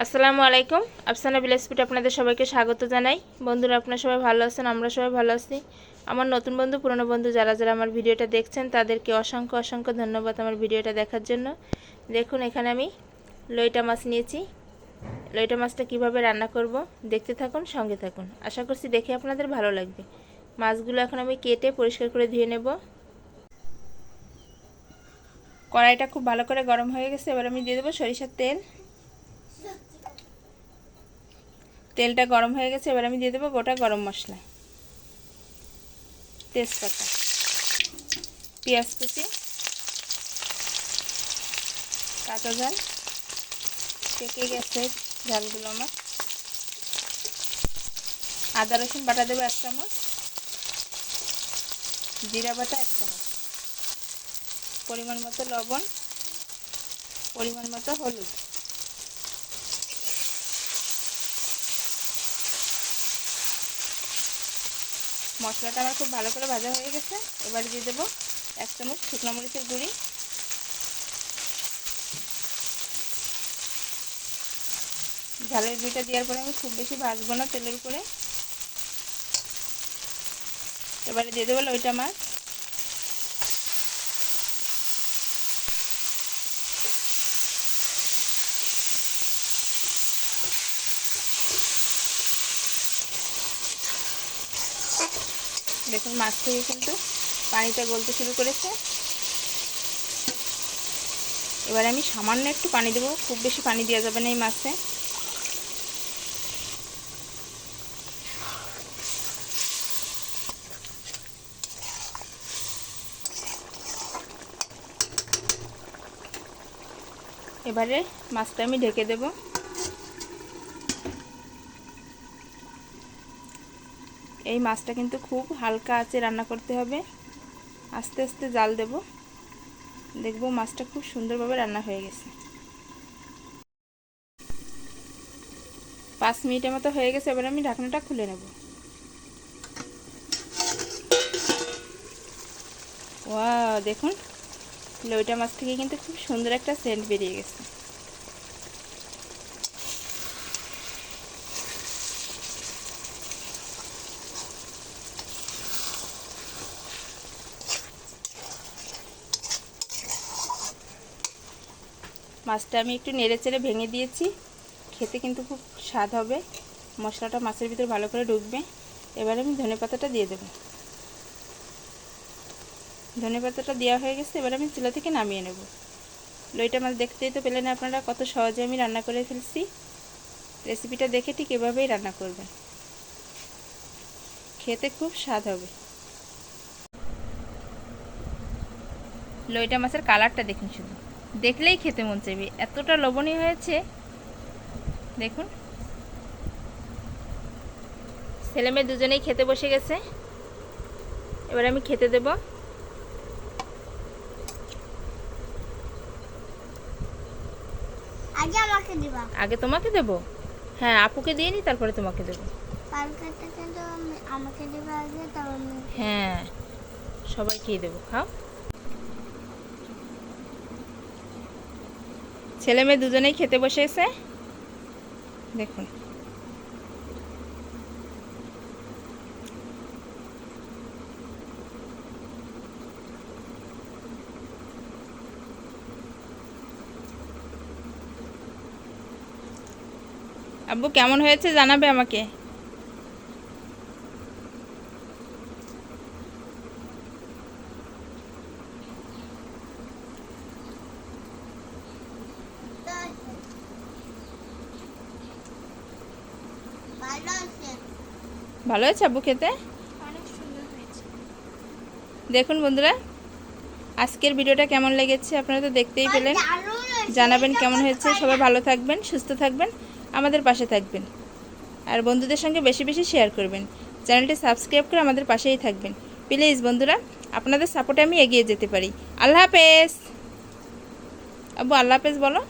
আসসালামু আলাইকুম। আফসানা বিলাসপুট আপনাদের সবাইকে স্বাগত জানাই। বন্ধুরা, আপনারা সবাই ভালো আছেন? আমরা সবাই ভালো আছি। আমার নতুন বন্ধু, পুরনো বন্ধু যারা যারা আমার ভিডিওটা দেখছেন, তাদেরকে অসংখ্য অসংখ্য ধন্যবাদ আমার ভিডিওটা দেখার জন্য। দেখুন, এখানে আমি লইটা মাছ নিয়েছি। লইটা মাছটা কীভাবে রান্না করব দেখতে থাকুন, সঙ্গে থাকুন। আশা করছি দেখে আপনাদের ভালো লাগবে। মাছগুলো এখন আমি কেটে পরিষ্কার করে ধুয়ে নেব। কড়াইটা খুব ভালো করে গরম হয়ে গেছে, এবার আমি দিয়ে দেবো সরিষার তেল। তেলটা গরম হয়ে গেছে, এবার আমি দিয়ে দেবো গোটা গরম মশলা। তেজপাতা, পেঁয়াজ কুচি, কাঁচা ঝাল, পেকে গেছে ঝালগুলো আমার। আদা, রসুন বাটা দেবো এক চামচ, জিরা বাটা এক চামচ। পরিমাণ মতো লবণ, পরিমাণ মতো হলুদ। মশলাটা আমার খুব ভালো করে ভাজা হয়ে গেছে। এবার দিয়ে দেবো এক চামচ শুকনো মরিচের গুঁড়ি। ঝালের গুঁড়িটা দেওয়ার পরে আমি খুব বেশি ভাজবো না তেলের উপরে। এবারে দিয়ে দেবো লইটা মাছ। দেখুন, মাছ থেকে কিন্তু পানিটা গলতে শুরু করেছে। এবার আমি সামান্য একটু পানি দেবো, খুব বেশি পানি দেওয়া যাবে না এই মাছে। এবারে মাছটা আমি ঢেকে দেবো। এই মাছটা কিন্তু খুব হালকা আছে রান্না করতে হবে। আস্তে আস্তে জাল দেব। দেখব মাছটা খুব সুন্দরভাবে রান্না হয়ে গেছে। পাঁচ মিনিটের মতো হয়ে গেছে, এবার আমি ঢাকনাটা খুলে নেব। ওয়া দেখুন, লইটা মাছ থেকে কিন্তু খুব সুন্দর একটা সেন্ট বেরিয়ে গেছে। মাছটা আমি একটু নেড়ে চেড়ে ভেঙে দিয়েছি। খেতে কিন্তু খুব স্বাদ হবে। মশলাটা মাছের ভিতরে ভালো করে ঢুকবে। এবারে আমি ধনে পাতাটা দিয়ে দেবো। ধনে পাতাটা দেওয়া হয়ে গেছে, এবার আমি চুলা থেকে নামিয়ে নেব। লইটা মাছ দেখতেই তো পেলেন আপনারা, কত সহজে আমি রান্না করে ফেলছি। রেসিপিটা দেখে ঠিক এভাবেই রান্না করবেন। খেতে খুব স্বাদ হবে। লইটা মাছের কালারটা দেখুন শুধু। দেখলেই খেতে মন চাইবে। এতটা লবণীয় হয়েছে। দেখুন। ছেলে মেয়ে দুজনেই খেতে বসে গেছে। এবার আমি খেতে দেব। আগে আমাকে দিবা। আগে তোমাকে দেব? হ্যাঁ আপুকে দিয়ে নি তারপরে তোমাকে দেব। আমাকে দিবা আগে হ্যাঁ সবাইকেই দেবো। খাও। ছেলে মেয়ে দুজনেই খেতে বসেছে। দেখুন। আব্বু কেমন হয়েছে জানাবে আমাকে? ভালো হয়েছে আব্বু খেতে? দেখুন বন্ধুরা আজকের ভিডিওটা কেমন লেগেছে আপনারা তো দেখতেই পেলেন। জানাবেন কেমন হয়েছে সবাই ভালো থাকবেন সুস্থ থাকবেন আমাদের পাশে থাকবেন। আর বন্ধুদের সঙ্গে বেশি বেশি শেয়ার করবেন। চ্যানেলটি সাবস্ক্রাইব করে আমাদের পাশেই থাকবেন। প্লিজ বন্ধুরা আপনাদের সাপোর্টে আমি এগিয়ে যেতে পারি। আল্লাহ হাফেজ। আব্বু আল্লাহ হাফেজ বলো।